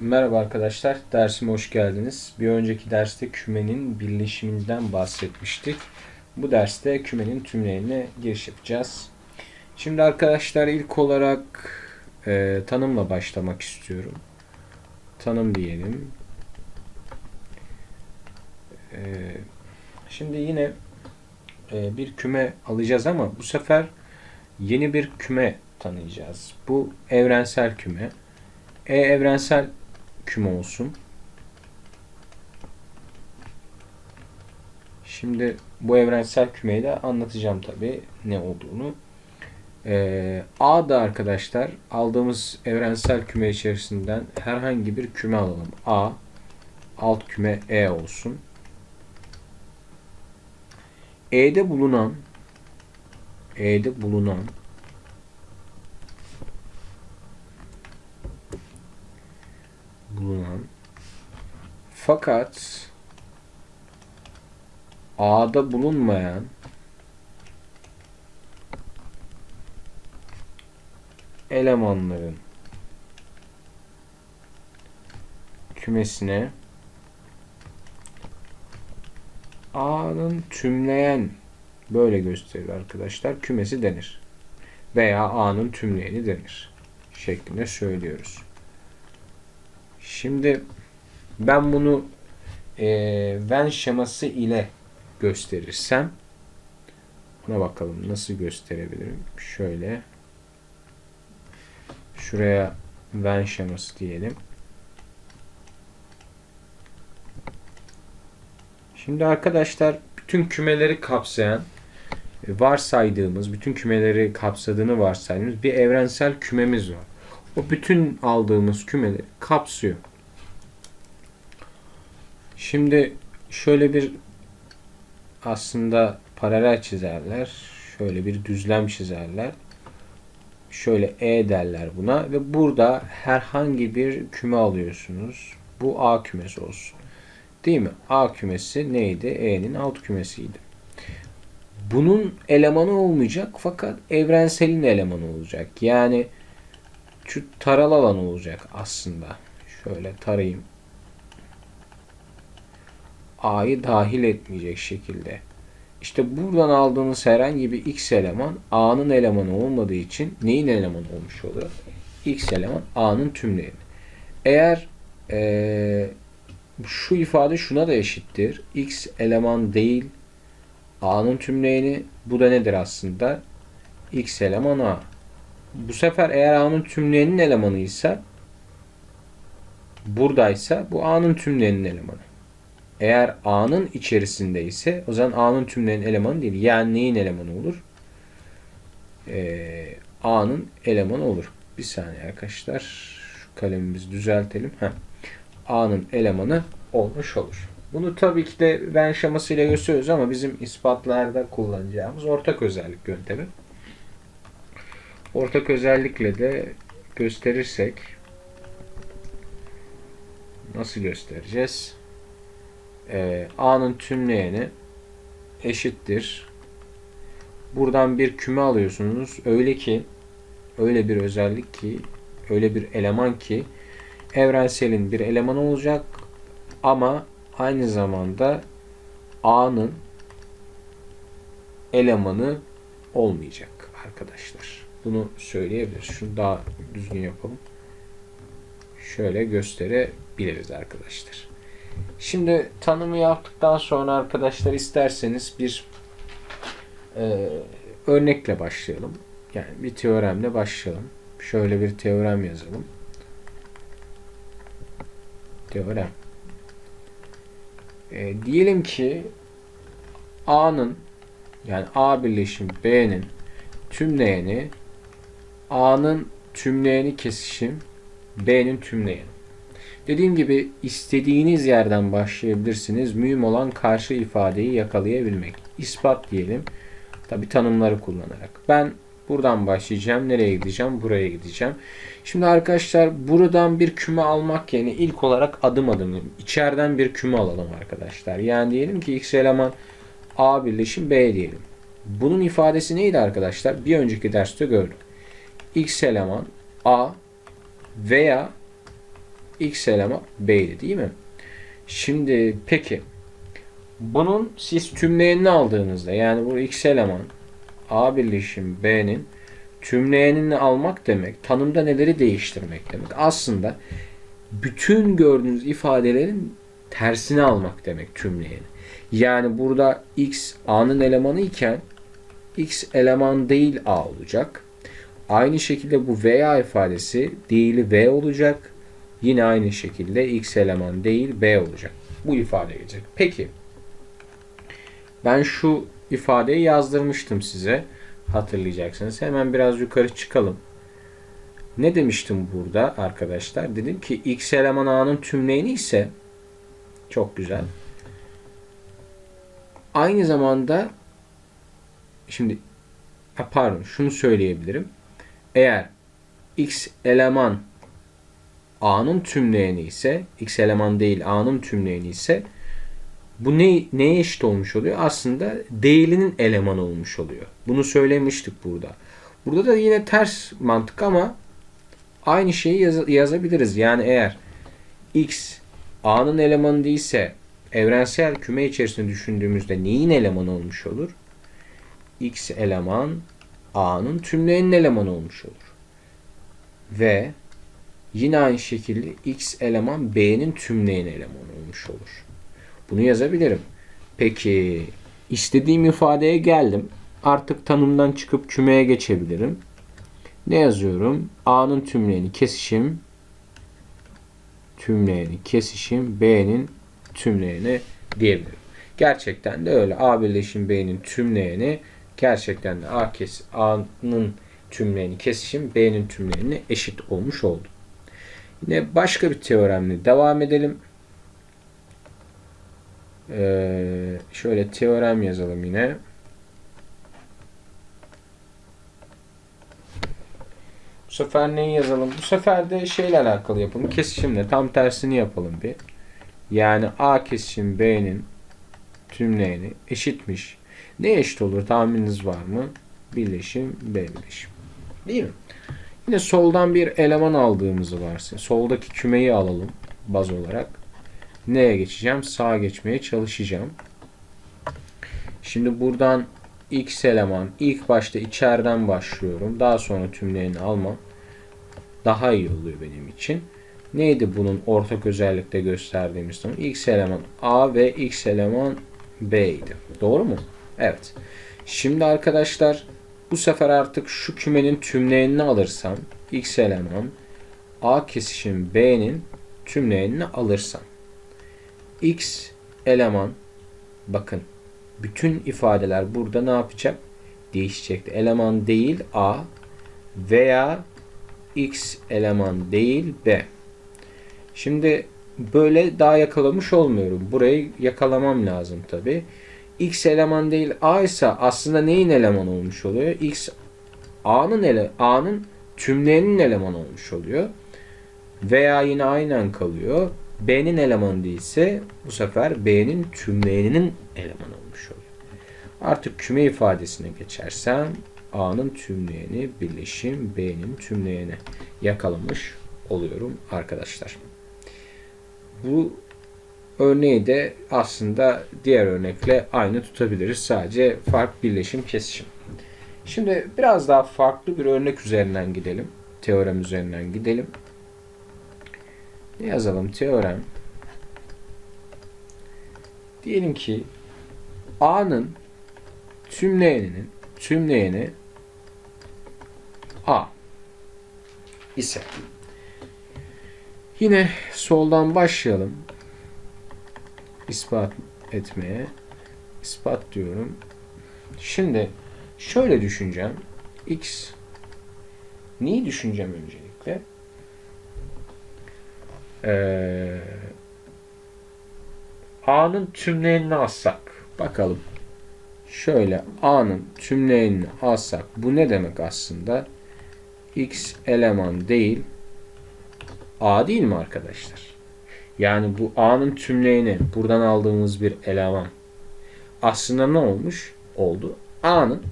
Merhaba arkadaşlar, dersime hoş geldiniz. Bir önceki derste kümenin birleşiminden bahsetmiştik. Bu derste kümenin tümlerine giriş yapacağız. Şimdi arkadaşlar ilk olarak e, tanımla başlamak istiyorum. Tanım diyelim. E, şimdi yine e, bir küme alacağız ama bu sefer yeni bir küme tanıyacağız. Bu evrensel küme. E evrensel küme olsun. Şimdi bu evrensel kümeyi de anlatacağım tabi ne olduğunu. Ee, A da arkadaşlar aldığımız evrensel küme içerisinden herhangi bir küme alalım. A alt küme E olsun. E'de bulunan E'de bulunan bulunan fakat A'da bulunmayan elemanların kümesine A'nın tümleyen böyle gösterir arkadaşlar. Kümesi denir. Veya A'nın tümleyeni denir. Şeklinde söylüyoruz. Şimdi ben bunu e, Venn şeması ile gösterirsem buna bakalım nasıl gösterebilirim. Şöyle şuraya Venn şeması diyelim. Şimdi arkadaşlar bütün kümeleri kapsayan e, varsaydığımız, bütün kümeleri kapsadığını varsaydığımız bir evrensel kümemiz var. O bütün aldığımız kümeleri kapsıyor. Şimdi şöyle bir aslında paralel çizerler. Şöyle bir düzlem çizerler. Şöyle E derler buna ve burada herhangi bir küme alıyorsunuz. Bu A kümesi olsun. Değil mi? A kümesi neydi? E'nin alt kümesiydi. Bunun elemanı olmayacak fakat evrenselin elemanı olacak. Yani şu taral alan olacak aslında. Şöyle tarayayım. A'yı dahil etmeyecek şekilde. İşte buradan aldığınız herhangi bir x eleman A'nın elemanı olmadığı için neyin elemanı olmuş oluyor? X eleman A'nın tümleyeni. Eğer ee, şu ifade şuna da eşittir. X eleman değil A'nın tümleyeni bu da nedir aslında? X eleman A. Bu sefer eğer A'nın tümleyenin elemanıysa buradaysa bu A'nın tümleyenin elemanı. Eğer A'nın içerisinde ise o zaman A'nın tümleyenin elemanı değil. Yani neyin elemanı olur? Ee, A'nın elemanı olur. Bir saniye arkadaşlar. Şu kalemimizi düzeltelim. A'nın elemanı olmuş olur. Bunu tabii ki de Venn şemasıyla gösteriyoruz ama bizim ispatlarda kullanacağımız ortak özellik yöntemi. Ortak özellikle de gösterirsek nasıl göstereceğiz? Ee, A'nın tümleyeni eşittir. Buradan bir küme alıyorsunuz. Öyle ki öyle bir özellik ki öyle bir eleman ki evrenselin bir elemanı olacak ama aynı zamanda A'nın elemanı olmayacak arkadaşlar. Bunu söyleyebiliriz. Şunu daha düzgün yapalım. Şöyle gösterebiliriz arkadaşlar. Şimdi tanımı yaptıktan sonra arkadaşlar isterseniz bir e, örnekle başlayalım. Yani bir teoremle başlayalım. Şöyle bir teorem yazalım. Teorem. E, diyelim ki A'nın yani A birleşim B'nin tümleyeni A'nın tümleyeni kesişim B'nin tümleyeni. Dediğim gibi istediğiniz yerden başlayabilirsiniz. Mühim olan karşı ifadeyi yakalayabilmek. İspat diyelim. Tabi tanımları kullanarak. Ben buradan başlayacağım. Nereye gideceğim? Buraya gideceğim. Şimdi arkadaşlar buradan bir küme almak yerine ilk olarak adım adım içeriden bir küme alalım arkadaşlar. Yani diyelim ki x eleman A birleşim B diyelim. Bunun ifadesi neydi arkadaşlar? Bir önceki derste gördük. X eleman A veya X eleman B'ydi değil mi? Şimdi peki bunun siz tümleyenini aldığınızda yani bu X eleman A birleşim B'nin tümleyenini almak demek tanımda neleri değiştirmek demek. Aslında bütün gördüğünüz ifadelerin tersini almak demek tümleyeni. Yani burada X A'nın elemanı iken X eleman değil A olacak. Aynı şekilde bu veya ifadesi değili V olacak. Yine aynı şekilde X eleman değil B olacak. Bu ifade gelecek. Peki ben şu ifadeyi yazdırmıştım size. Hatırlayacaksınız. Hemen biraz yukarı çıkalım. Ne demiştim burada arkadaşlar? Dedim ki X eleman A'nın tümleyeni ise çok güzel. Aynı zamanda şimdi pardon şunu söyleyebilirim. Eğer X eleman A'nın tümleyeni ise X eleman değil A'nın tümleyeni ise bu ne, neye eşit olmuş oluyor? Aslında değilinin elemanı olmuş oluyor. Bunu söylemiştik burada. Burada da yine ters mantık ama aynı şeyi yaz- yazabiliriz. Yani eğer X A'nın elemanı değilse evrensel küme içerisinde düşündüğümüzde neyin elemanı olmuş olur? X eleman A'nın tümleyenin elemanı olmuş olur. Ve yine aynı şekilde X eleman B'nin tümleyen elemanı olmuş olur. Bunu yazabilirim. Peki istediğim ifadeye geldim. Artık tanımdan çıkıp kümeye geçebilirim. Ne yazıyorum? A'nın tümleyeni kesişim tümleyeni kesişim B'nin tümleyeni diyebilirim. Gerçekten de öyle. A birleşim B'nin tümleyeni gerçekten de A kes A'nın tümleyeni kesişim B'nin tümleyenine eşit olmuş oldu. Yine başka bir teoremle devam edelim. Ee, şöyle teorem yazalım yine. Bu sefer neyi yazalım? Bu sefer de şeyle alakalı yapalım. Kesişimle tam tersini yapalım bir. Yani A kesişim B'nin tümleyeni eşitmiş. Ne eşit olur? Tahmininiz var mı? Birleşim B birleşim. Değil mi? Yine soldan bir eleman aldığımızı varsın. Soldaki kümeyi alalım baz olarak. Neye geçeceğim? Sağa geçmeye çalışacağım. Şimdi buradan x eleman ilk başta içeriden başlıyorum. Daha sonra tümleyeni almam daha iyi oluyor benim için. Neydi bunun ortak özellikte gösterdiğimiz tanım? X eleman A ve X eleman B idi. Doğru mu? Evet. Şimdi arkadaşlar bu sefer artık şu kümenin tümleyenini alırsam X eleman A kesişim B'nin tümleyenini alırsam X eleman bakın bütün ifadeler burada ne yapacak? Değişecekti. Eleman değil A veya X eleman değil B. Şimdi böyle daha yakalamış olmuyorum. Burayı yakalamam lazım tabi. X eleman değil A ise aslında neyin elemanı olmuş oluyor? X A'nın ele A'nın tümleyenin elemanı olmuş oluyor. Veya yine aynen kalıyor. B'nin elemanı değilse bu sefer B'nin tümleyeninin elemanı olmuş oluyor. Artık küme ifadesine geçersem A'nın tümleyeni birleşim B'nin tümleyeni yakalamış oluyorum arkadaşlar. Bu örneği de aslında diğer örnekle aynı tutabiliriz. Sadece fark birleşim kesişim. Şimdi biraz daha farklı bir örnek üzerinden gidelim. Teorem üzerinden gidelim. Ne yazalım? Teorem. Diyelim ki A'nın tümleyeninin tümleyeni A ise yine soldan başlayalım ispat etmeye ispat diyorum. Şimdi şöyle düşüneceğim. X neyi düşüneceğim öncelikle? Ee, A'nın tümleyenini alsak. Bakalım. Şöyle A'nın tümleyenini alsak. Bu ne demek aslında? X eleman değil. A değil mi arkadaşlar? Yani bu A'nın tümleyeni buradan aldığımız bir eleman. Aslında ne olmuş? Oldu. A'nın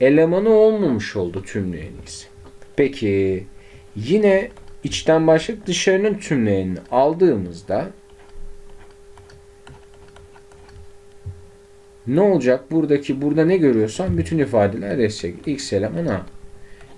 elemanı olmamış oldu tümleyeni ise. Peki Yine içten başlık dışarının tümleyenini aldığımızda ne olacak? Buradaki burada ne görüyorsan bütün ifadeler destek. X eleman A.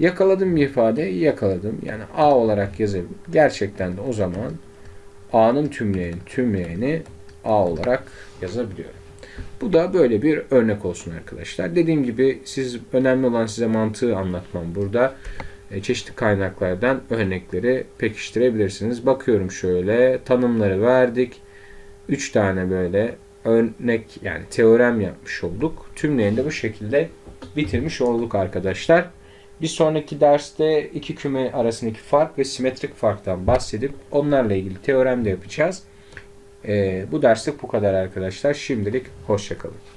Yakaladım bir ifade, yakaladım. Yani A olarak yazabilirim. Gerçekten de o zaman A'nın tümleyeni, tümleyeni A olarak yazabiliyorum. Bu da böyle bir örnek olsun arkadaşlar. Dediğim gibi siz önemli olan size mantığı anlatmam burada. E, çeşitli kaynaklardan örnekleri pekiştirebilirsiniz. Bakıyorum şöyle tanımları verdik. 3 tane böyle örnek yani teorem yapmış olduk. Tümlerini de bu şekilde bitirmiş olduk arkadaşlar. Bir sonraki derste iki küme arasındaki fark ve simetrik farktan bahsedip onlarla ilgili teorem de yapacağız. Ee, bu derslik bu kadar arkadaşlar. Şimdilik hoşçakalın.